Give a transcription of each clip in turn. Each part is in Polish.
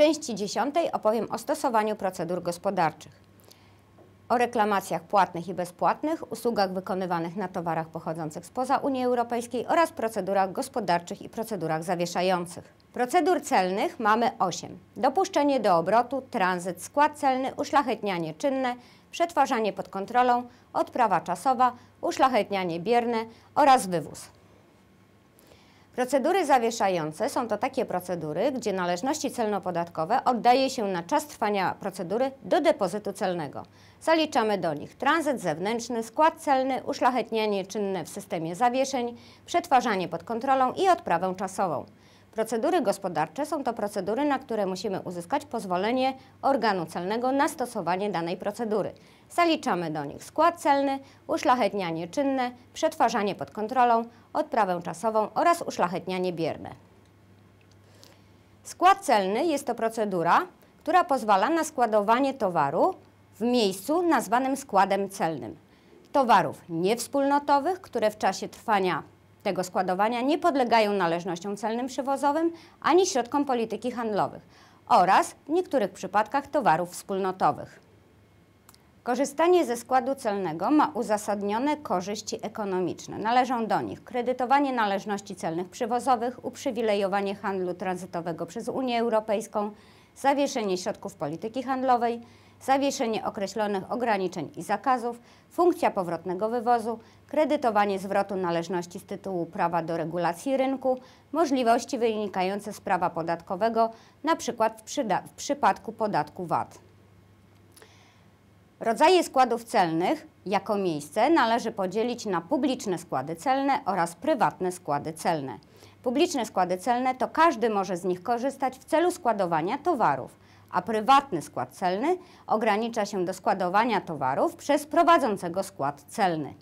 części dziesiątej opowiem o stosowaniu procedur gospodarczych, o reklamacjach płatnych i bezpłatnych, usługach wykonywanych na towarach pochodzących spoza Unii Europejskiej oraz procedurach gospodarczych i procedurach zawieszających. Procedur celnych mamy 8. Dopuszczenie do obrotu, tranzyt, skład celny, uszlachetnianie czynne, przetwarzanie pod kontrolą, odprawa czasowa, uszlachetnianie bierne oraz wywóz. Procedury zawieszające są to takie procedury, gdzie należności celno-podatkowe oddaje się na czas trwania procedury do depozytu celnego. Zaliczamy do nich tranzyt zewnętrzny, skład celny, uszlachetnianie czynne w systemie zawieszeń, przetwarzanie pod kontrolą i odprawę czasową. Procedury gospodarcze są to procedury, na które musimy uzyskać pozwolenie organu celnego na stosowanie danej procedury. Zaliczamy do nich skład celny, uszlachetnianie czynne, przetwarzanie pod kontrolą, odprawę czasową oraz uszlachetnianie bierne. Skład celny jest to procedura, która pozwala na składowanie towaru w miejscu nazwanym składem celnym. Towarów niewspólnotowych, które w czasie trwania tego składowania nie podlegają należnościom celnym przywozowym ani środkom polityki handlowych oraz w niektórych przypadkach towarów wspólnotowych. Korzystanie ze składu celnego ma uzasadnione korzyści ekonomiczne. Należą do nich kredytowanie należności celnych przywozowych, uprzywilejowanie handlu tranzytowego przez Unię Europejską, zawieszenie środków polityki handlowej, zawieszenie określonych ograniczeń i zakazów, funkcja powrotnego wywozu, kredytowanie zwrotu należności z tytułu prawa do regulacji rynku, możliwości wynikające z prawa podatkowego, np. w, w przypadku podatku VAT. Rodzaje składów celnych jako miejsce należy podzielić na publiczne składy celne oraz prywatne składy celne. Publiczne składy celne to każdy może z nich korzystać w celu składowania towarów, a prywatny skład celny ogranicza się do składowania towarów przez prowadzącego skład celny.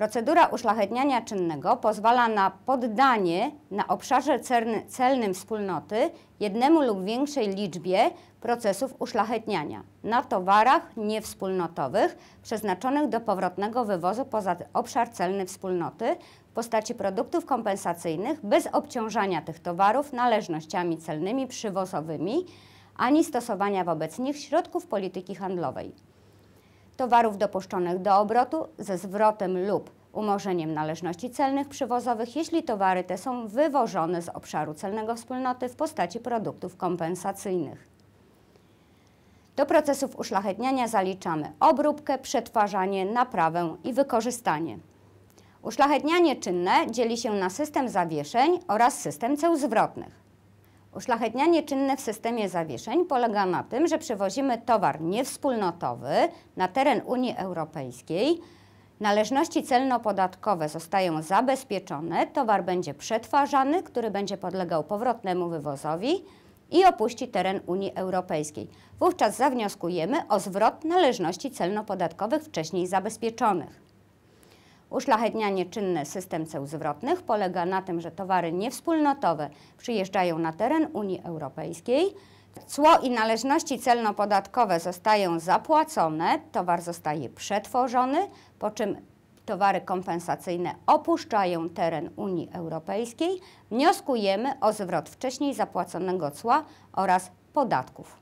Procedura uszlachetniania czynnego pozwala na poddanie na obszarze celnym wspólnoty jednemu lub większej liczbie procesów uszlachetniania na towarach niewspólnotowych przeznaczonych do powrotnego wywozu poza obszar celny wspólnoty w postaci produktów kompensacyjnych bez obciążania tych towarów należnościami celnymi przywozowymi ani stosowania wobec nich środków polityki handlowej towarów dopuszczonych do obrotu ze zwrotem lub umorzeniem należności celnych przywozowych, jeśli towary te są wywożone z obszaru celnego wspólnoty w postaci produktów kompensacyjnych. Do procesów uszlachetniania zaliczamy obróbkę, przetwarzanie, naprawę i wykorzystanie. Uszlachetnianie czynne dzieli się na system zawieszeń oraz system ceł zwrotnych. Uszlachetnianie czynne w systemie zawieszeń polega na tym, że przewozimy towar niewspólnotowy na teren Unii Europejskiej, należności celno-podatkowe zostają zabezpieczone, towar będzie przetwarzany, który będzie podlegał powrotnemu wywozowi i opuści teren Unii Europejskiej. Wówczas zawnioskujemy o zwrot należności celno-podatkowych wcześniej zabezpieczonych. Uszlachetnianie czynne system ceł zwrotnych polega na tym, że towary niewspólnotowe przyjeżdżają na teren Unii Europejskiej, Cło i należności celno-podatkowe zostają zapłacone, towar zostaje przetworzony, po czym towary kompensacyjne opuszczają teren Unii Europejskiej. Wnioskujemy o zwrot wcześniej zapłaconego cła oraz podatków.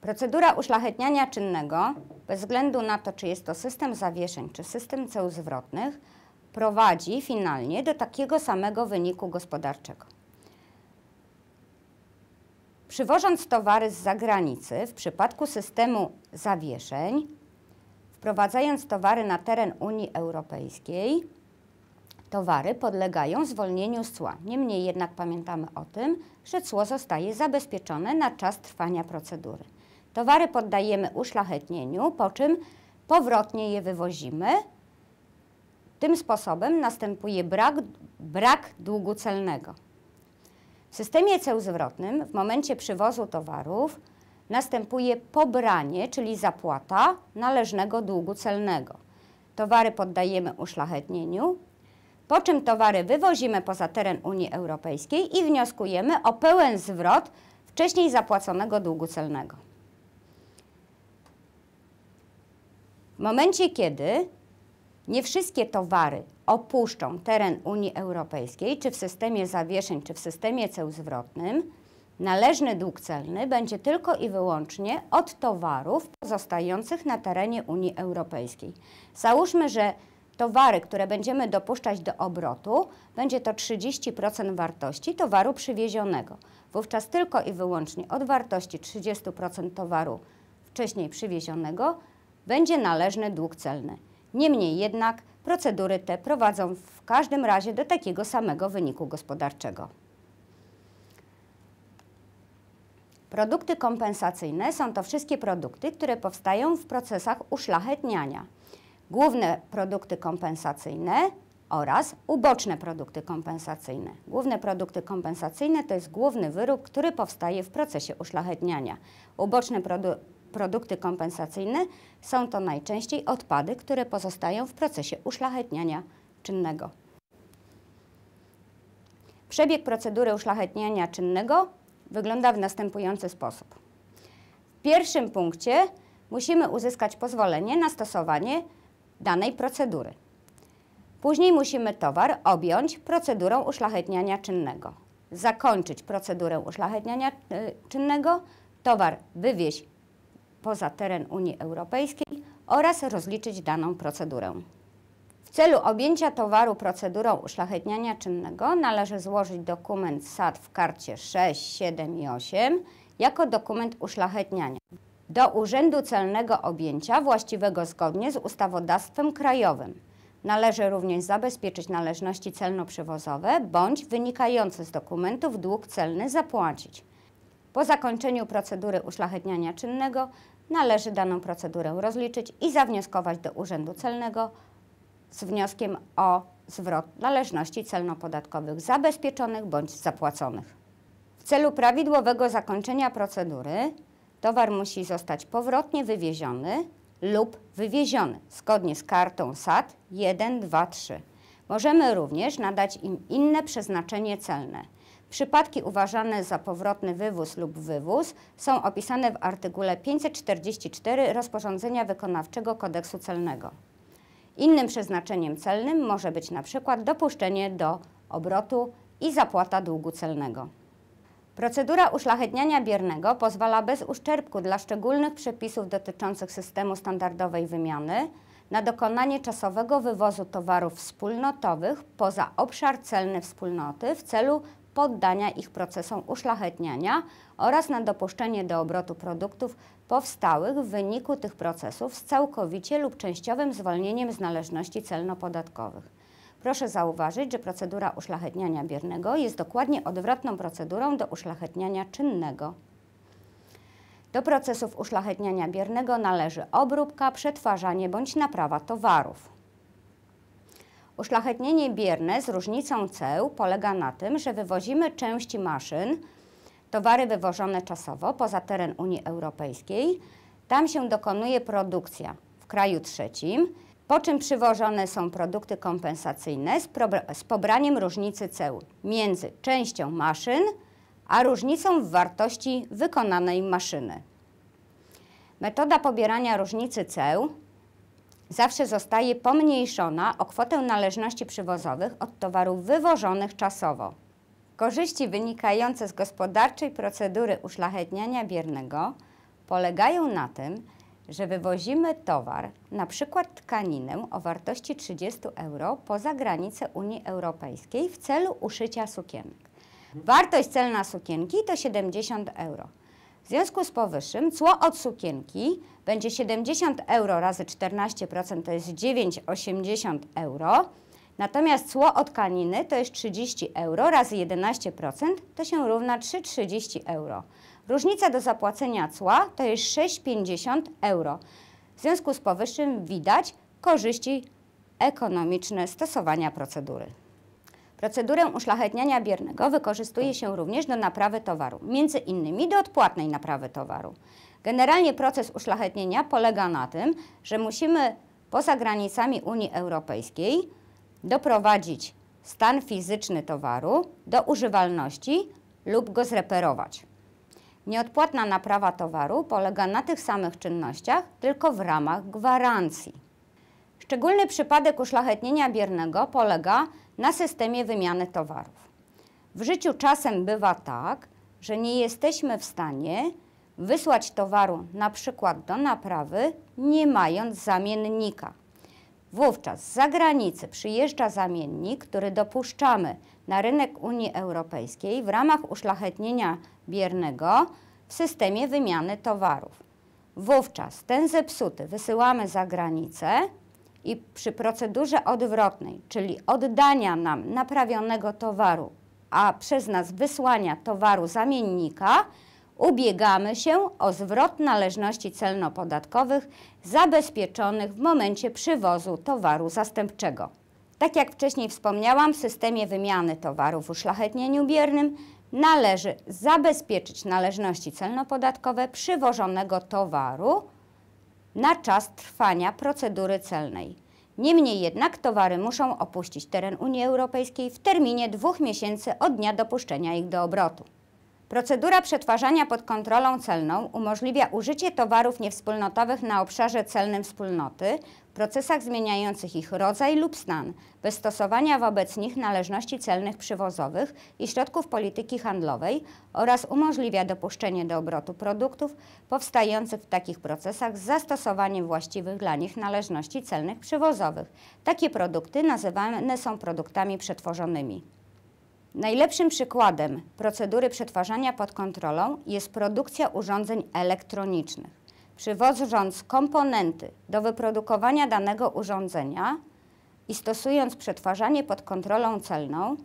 Procedura uszlachetniania czynnego, bez względu na to, czy jest to system zawieszeń, czy system ceł zwrotnych, prowadzi finalnie do takiego samego wyniku gospodarczego. Przywożąc towary z zagranicy, w przypadku systemu zawieszeń, wprowadzając towary na teren Unii Europejskiej, towary podlegają zwolnieniu z cła. Niemniej jednak pamiętamy o tym, że cło zostaje zabezpieczone na czas trwania procedury. Towary poddajemy uszlachetnieniu, po czym powrotnie je wywozimy. Tym sposobem następuje brak, brak długu celnego. W systemie ceł zwrotnym w momencie przywozu towarów następuje pobranie, czyli zapłata należnego długu celnego. Towary poddajemy uszlachetnieniu, po czym towary wywozimy poza teren Unii Europejskiej i wnioskujemy o pełen zwrot wcześniej zapłaconego długu celnego. W momencie, kiedy nie wszystkie towary opuszczą teren Unii Europejskiej, czy w systemie zawieszeń, czy w systemie ceł zwrotnym, Należny dług celny będzie tylko i wyłącznie od towarów pozostających na terenie Unii Europejskiej. Załóżmy, że towary, które będziemy dopuszczać do obrotu, będzie to 30% wartości towaru przywiezionego. Wówczas tylko i wyłącznie od wartości 30% towaru wcześniej przywiezionego będzie należny dług celny. Niemniej jednak procedury te prowadzą w każdym razie do takiego samego wyniku gospodarczego. Produkty kompensacyjne są to wszystkie produkty, które powstają w procesach uszlachetniania. Główne produkty kompensacyjne oraz uboczne produkty kompensacyjne. Główne produkty kompensacyjne to jest główny wyrób, który powstaje w procesie uszlachetniania. Uboczne produ produkty kompensacyjne są to najczęściej odpady, które pozostają w procesie uszlachetniania czynnego. Przebieg procedury uszlachetniania czynnego wygląda w następujący sposób. W pierwszym punkcie musimy uzyskać pozwolenie na stosowanie danej procedury. Później musimy towar objąć procedurą uszlachetniania czynnego. Zakończyć procedurę uszlachetniania y, czynnego, towar wywieźć poza teren Unii Europejskiej oraz rozliczyć daną procedurę. W celu objęcia towaru procedurą uszlachetniania czynnego należy złożyć dokument SAT w karcie 6, 7 i 8 jako dokument uszlachetniania do Urzędu Celnego Objęcia właściwego zgodnie z ustawodawstwem krajowym. Należy również zabezpieczyć należności celno-przywozowe bądź wynikające z dokumentów dług celny zapłacić. Po zakończeniu procedury uszlachetniania czynnego należy daną procedurę rozliczyć i zawnioskować do Urzędu Celnego z wnioskiem o zwrot należności celno-podatkowych zabezpieczonych bądź zapłaconych. W celu prawidłowego zakończenia procedury towar musi zostać powrotnie wywieziony lub wywieziony zgodnie z kartą SAT 1, 2, 3. Możemy również nadać im inne przeznaczenie celne. Przypadki uważane za powrotny wywóz lub wywóz są opisane w artykule 544 rozporządzenia wykonawczego kodeksu celnego. Innym przeznaczeniem celnym może być przykład dopuszczenie do obrotu i zapłata długu celnego. Procedura uszlachetniania biernego pozwala bez uszczerbku dla szczególnych przepisów dotyczących systemu standardowej wymiany na dokonanie czasowego wywozu towarów wspólnotowych poza obszar celny wspólnoty w celu poddania ich procesom uszlachetniania oraz na dopuszczenie do obrotu produktów powstałych w wyniku tych procesów z całkowicie lub częściowym zwolnieniem z należności celno-podatkowych. Proszę zauważyć, że procedura uszlachetniania biernego jest dokładnie odwrotną procedurą do uszlachetniania czynnego. Do procesów uszlachetniania biernego należy obróbka, przetwarzanie bądź naprawa towarów. Uszlachetnienie bierne z różnicą ceł polega na tym, że wywozimy części maszyn, towary wywożone czasowo poza teren Unii Europejskiej. Tam się dokonuje produkcja w kraju trzecim, po czym przywożone są produkty kompensacyjne z, z pobraniem różnicy ceł między częścią maszyn a różnicą w wartości wykonanej maszyny. Metoda pobierania różnicy ceł zawsze zostaje pomniejszona o kwotę należności przywozowych od towarów wywożonych czasowo. Korzyści wynikające z gospodarczej procedury uszlachetniania biernego polegają na tym, że wywozimy towar, na przykład tkaninę o wartości 30 euro poza granice Unii Europejskiej w celu uszycia sukienek. Wartość celna sukienki to 70 euro. W związku z powyższym cło od sukienki będzie 70 euro razy 14% to jest 9,80 euro. Natomiast cło od tkaniny to jest 30 euro razy 11% to się równa 3,30 euro. Różnica do zapłacenia cła to jest 6,50 euro. W związku z powyższym widać korzyści ekonomiczne stosowania procedury. Procedurę uszlachetniania biernego wykorzystuje się również do naprawy towaru, między innymi do odpłatnej naprawy towaru. Generalnie proces uszlachetnienia polega na tym, że musimy poza granicami Unii Europejskiej doprowadzić stan fizyczny towaru do używalności lub go zreperować. Nieodpłatna naprawa towaru polega na tych samych czynnościach, tylko w ramach gwarancji. Szczególny przypadek uszlachetnienia biernego polega na systemie wymiany towarów. W życiu czasem bywa tak, że nie jesteśmy w stanie wysłać towaru na przykład do naprawy, nie mając zamiennika. Wówczas z zagranicy przyjeżdża zamiennik, który dopuszczamy na rynek Unii Europejskiej w ramach uszlachetnienia biernego w systemie wymiany towarów. Wówczas ten zepsuty wysyłamy za granicę i przy procedurze odwrotnej, czyli oddania nam naprawionego towaru, a przez nas wysłania towaru zamiennika, ubiegamy się o zwrot należności celno-podatkowych zabezpieczonych w momencie przywozu towaru zastępczego. Tak jak wcześniej wspomniałam, w systemie wymiany towarów w uszlachetnieniu biernym należy zabezpieczyć należności celno-podatkowe przywożonego towaru na czas trwania procedury celnej. Niemniej jednak towary muszą opuścić teren Unii Europejskiej w terminie dwóch miesięcy od dnia dopuszczenia ich do obrotu. Procedura przetwarzania pod kontrolą celną umożliwia użycie towarów niewspólnotowych na obszarze celnym wspólnoty w procesach zmieniających ich rodzaj lub stan, bez stosowania wobec nich należności celnych przywozowych i środków polityki handlowej oraz umożliwia dopuszczenie do obrotu produktów powstających w takich procesach z zastosowaniem właściwych dla nich należności celnych przywozowych. Takie produkty nazywane są produktami przetworzonymi. Najlepszym przykładem procedury przetwarzania pod kontrolą jest produkcja urządzeń elektronicznych. Przywożąc komponenty do wyprodukowania danego urządzenia i stosując przetwarzanie pod kontrolą celną,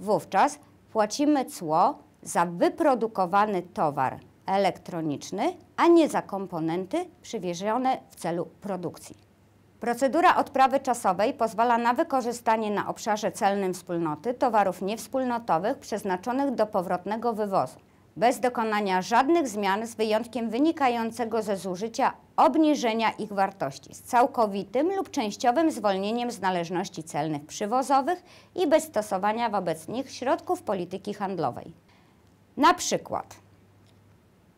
wówczas płacimy cło za wyprodukowany towar elektroniczny, a nie za komponenty przywiezione w celu produkcji. Procedura odprawy czasowej pozwala na wykorzystanie na obszarze celnym wspólnoty towarów niewspólnotowych przeznaczonych do powrotnego wywozu, bez dokonania żadnych zmian z wyjątkiem wynikającego ze zużycia obniżenia ich wartości, z całkowitym lub częściowym zwolnieniem z należności celnych przywozowych i bez stosowania wobec nich środków polityki handlowej. Na przykład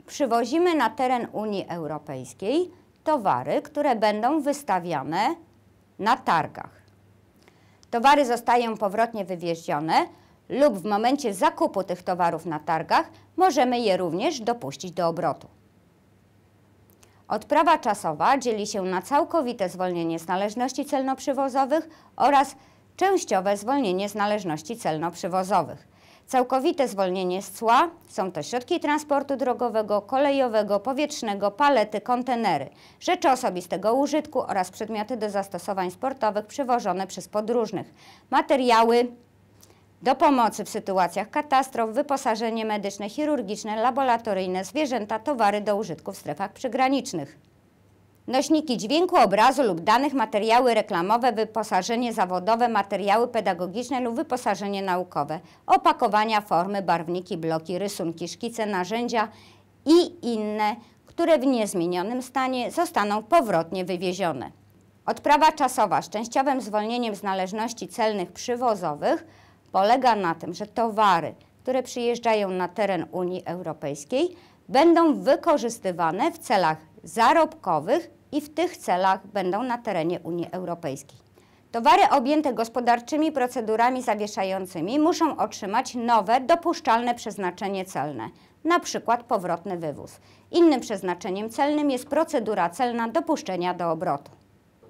przywozimy na teren Unii Europejskiej towary, które będą wystawiane na targach. Towary zostają powrotnie wywiezione lub w momencie zakupu tych towarów na targach możemy je również dopuścić do obrotu. Odprawa czasowa dzieli się na całkowite zwolnienie z należności celno-przywozowych oraz częściowe zwolnienie z należności celno-przywozowych. Całkowite zwolnienie z cła są to środki transportu drogowego, kolejowego, powietrznego, palety, kontenery, rzeczy osobistego użytku oraz przedmioty do zastosowań sportowych przywożone przez podróżnych, materiały do pomocy w sytuacjach katastrof, wyposażenie medyczne, chirurgiczne, laboratoryjne, zwierzęta, towary do użytku w strefach przygranicznych nośniki dźwięku, obrazu lub danych, materiały reklamowe, wyposażenie zawodowe, materiały pedagogiczne lub wyposażenie naukowe, opakowania, formy, barwniki, bloki, rysunki, szkice, narzędzia i inne, które w niezmienionym stanie zostaną powrotnie wywiezione. Odprawa czasowa z częściowym zwolnieniem z należności celnych przywozowych polega na tym, że towary, które przyjeżdżają na teren Unii Europejskiej, będą wykorzystywane w celach zarobkowych i w tych celach będą na terenie Unii Europejskiej. Towary objęte gospodarczymi procedurami zawieszającymi muszą otrzymać nowe, dopuszczalne przeznaczenie celne, przykład powrotny wywóz. Innym przeznaczeniem celnym jest procedura celna dopuszczenia do obrotu.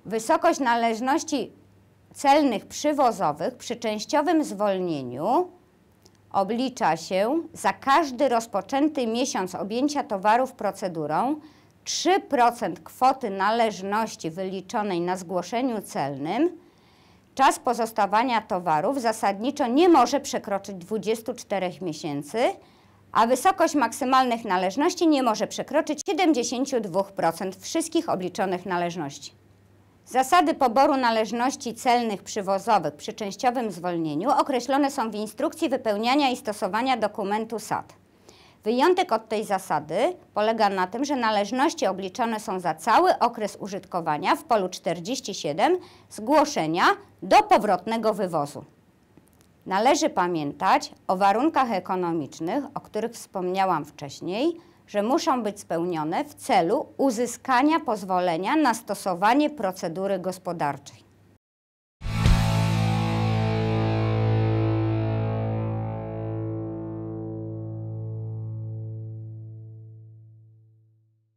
Wysokość należności celnych przywozowych przy częściowym zwolnieniu oblicza się za każdy rozpoczęty miesiąc objęcia towarów procedurą 3% kwoty należności wyliczonej na zgłoszeniu celnym, czas pozostawania towarów zasadniczo nie może przekroczyć 24 miesięcy, a wysokość maksymalnych należności nie może przekroczyć 72% wszystkich obliczonych należności. Zasady poboru należności celnych przywozowych przy częściowym zwolnieniu określone są w instrukcji wypełniania i stosowania dokumentu SAT. Wyjątek od tej zasady polega na tym, że należności obliczone są za cały okres użytkowania w polu 47 zgłoszenia do powrotnego wywozu. Należy pamiętać o warunkach ekonomicznych, o których wspomniałam wcześniej, że muszą być spełnione w celu uzyskania pozwolenia na stosowanie procedury gospodarczej.